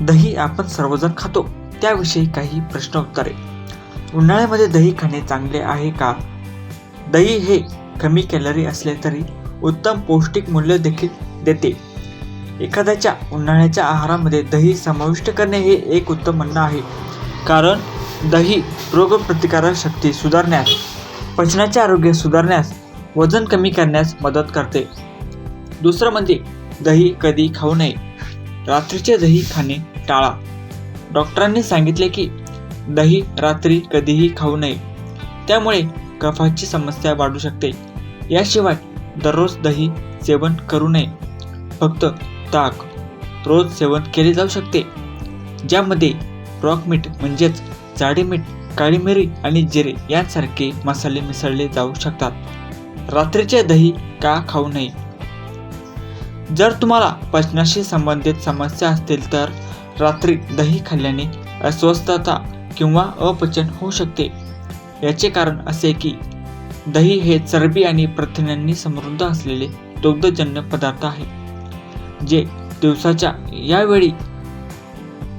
दही आपण सर्वजण खातो. त्याविषयी काही प्रश्न उत्तरे. उन्हाळ्यामध्ये दही खाणे चांगले आहे का? दही हे कमी कॅलरी असले तरी उत्तम पौष्टिक मूल्य देखील देते. एखाद्याच्या उन्हाळ्याच्या आहारामध्ये दही समाविष्ट करणे हे एक उत्तम म्हणणं आहे. कारण दही रोगप्रतिकारक शक्ती सुधारण्यास पचनाचे आरोग्य सुधारण्यास वजन कमी करण्यास मदत करते. दुसरं म्हणजे दही कधी खाऊ नये. रात्रीचे दही खाणे टाळा. डॉक्टरांनी सांगितले की दही रात्री कधीही खाऊ नये. त्यामुळे कफाची समस्या वाढू शकते. याशिवाय दररोज दही सेवन करू नये. फक्त ताक रोज सेवन केले जाऊ शकते. ज्यामध्ये रॉक मीठ म्हणजेच जाडे मीठ काळी मिरी आणि जिरे यांसारखे मसाले मिसळले जाऊ शकतात. रात्रीचे दही का खाऊ नये? जर तुम्हाला पचनाशी संबंधित समस्या असतील तर रात्री दही खाल्ल्याने अस्वस्थता किंवा अपचन होऊ शकते. याचे कारण असे की दही हे चरबी आणि प्रथिनांनी समृद्ध असलेले दुग्धजन्य पदार्थ आहे जे दिवसाच्या यावेळी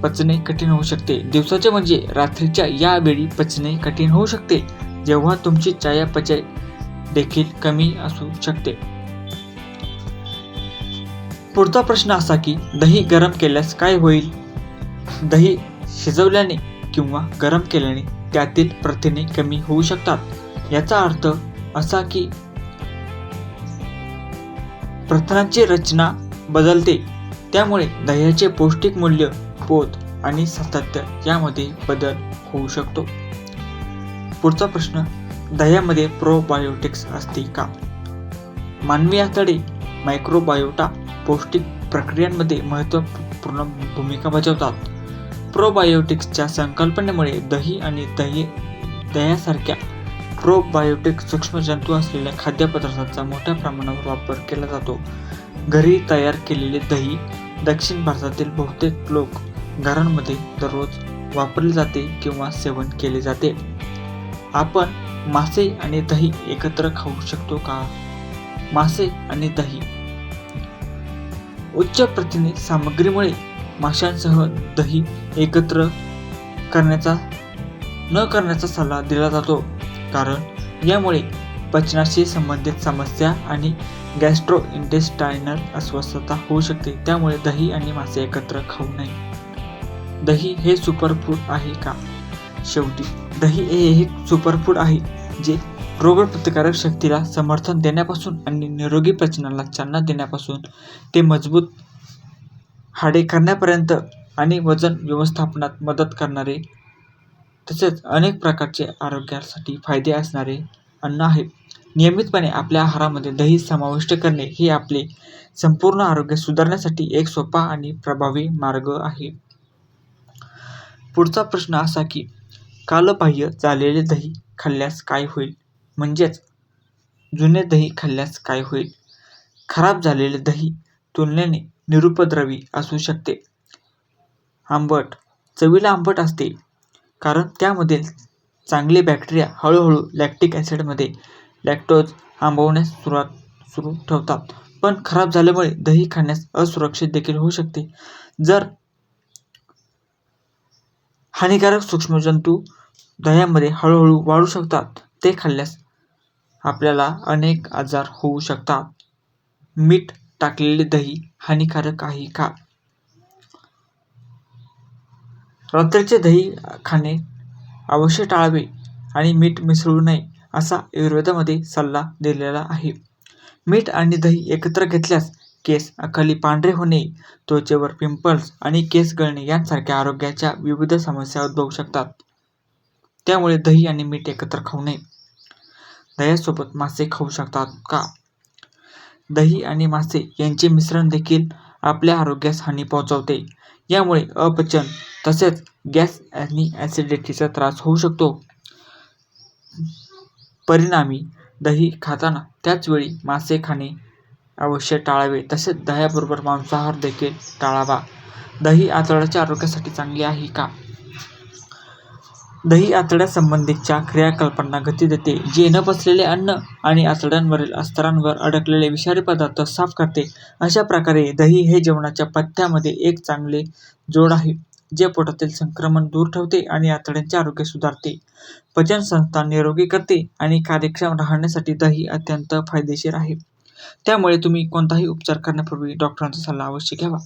पचणे कठीण होऊ शकते. दिवसाचे म्हणजे रात्रीच्या यावेळी पचणे कठीण होऊ शकते जेव्हा तुमची चयापचय देखील कमी असू शकते. पुढचा प्रश्न असा की दही गरम केल्यास काय होईल? दही शिजवल्याने किंवा गरम केल्याने त्यातील प्रथिने कमी होऊ शकतात. याचा अर्थ असा की प्रथिनांची रचना बदलते. त्यामुळे दह्याचे पौष्टिक मूल्य पोत आणि सातत्य यामध्ये बदल होऊ शकतो. पुढचा प्रश्न दह्यामध्ये प्रोबायोटिक्स असते का? मानवी आतडे मायक्रोबायोटा पौष्टिक प्रक्रियांमध्ये महत्त्वपूर्ण भूमिका बजावतात. प्रोबायोटिक्सच्या संकल्पनेमुळे दही आणि दही दह्यासारख्या प्रोबायोटिक सूक्ष्मजंतू असलेल्या खाद्यपदार्थांचा मोठ्या प्रमाणावर वापर केला जातो. घरी तयार केलेले दही दक्षिण भारतातील बहुतेक लोक घरांमध्ये दररोज वापरले जाते किंवा सेवन केले जाते. आपण मासे आणि दही एकत्र खाऊ शकतो का? मासे आणि दही उच्च प्रथिने सामग्रीमुळे माशांसह दही एकत्र करण्याचा न करण्याचा सल्ला दिला जातो. कारण यामुळे पचनाशी संबंधित समस्या आणि गॅस्ट्रो इंटेस्टायनल अस्वस्थता होऊ शकते. त्यामुळे दही आणि मासे एकत्र खाऊ नये. दही हे सुपरफूड आहे का? शेवटी दही हे एक सुपरफूड आहे जे रोगप्रतिकारक शक्तीला समर्थन देण्यापासून आणि निरोगी पचनाला चालना देण्यापासून ते मजबूत हाडे करण्यापर्यंत आणि वजन व्यवस्थापनात मदत करणारे तसेच अनेक प्रकारचे आरोग्यासाठी फायदे असणारे अन्न आहे. नियमितपणे आपल्या आहारामध्ये दही समाविष्ट करणे हे आपले संपूर्ण आरोग्य सुधारण्यासाठी एक सोपा आणि प्रभावी मार्ग आहे. पुढचा प्रश्न असा की कालबाह्य झालेले दही खाल्ल्यास काय होईल? म्हणजेच जुने दही खाल्ल्यास काय होईल? खराब झालेले दही तुलनेने निरुपद्रवी असू शकते. आंबट चवीला आंबट असते कारण त्यामधील चांगले बॅक्टेरिया हळूहळू लॅक्टिक ॲसिडमध्ये लॅक्टोज आंबवण्यास सुरुवात सुरू ठेवतात. पण खराब झाल्यामुळे दही खाण्यास असुरक्षित देखील होऊ शकते. जर हानिकारक सूक्ष्मजंतू दह्यामध्ये हळूहळू वाढू शकतात ते खाल्ल्यास आपल्याला अनेक आजार होऊ शकतात. मीठ टाकलेले दही हानिकारक आहे का? रात्रीचे दही खाणे अवश्य टाळावे आणि मीठ मिसळू नये असा आयुर्वेदामध्ये सल्ला दिलेला आहे. मीठ आणि दही एकत्र घेतल्यास केस खाली पांढरे होणे त्वचेवर पिंपल्स आणि केस गळणे यांसारख्या आरोग्याच्या विविध समस्या उद्भवू शकतात. त्यामुळे दही आणि मीठ एकत्र खाऊ नये. दह्यासोबत मासे खाऊ शकतात का? दही आणि मासे यांचे मिश्रण देखील आपल्या आरोग्यास हानी पोहोचवते. यामुळे अपचन तसेच गॅस आणि ॲसिडिटीचा त्रास होऊ शकतो. परिणामी दही खाताना त्याच वेळी मासे खाणे अवश्य टाळावे. तसेच दह्याबरोबर मांसाहार देखील टाळावा. दही आतड्याच्या आरोग्यासाठी चांगले आहे का? दही आतड्यासंबंधीच्या क्रियाकलापांना गती देते, जे न पचलेले अन्न आणि आतड्यांवरील स्तरांवर अडकलेले विषारी पदार्थ साफ करते. अशा प्रकारे दही हे जेवणाच्या पथ्यामध्ये एक चांगले जोड आहे, जे पोटातील संक्रमण दूर ठेवते आणि आतड्यांचे आरोग्य सुधारते, पचनसंस्था निरोगी करते आणि कार्यक्षम राहण्यासाठी दही अत्यंत फायदेशीर आहे. त्यामुळे तुम्ही कोणताही उपचार करण्यापूर्वी डॉक्टरांचा सल्ला अवश्य घ्यावा.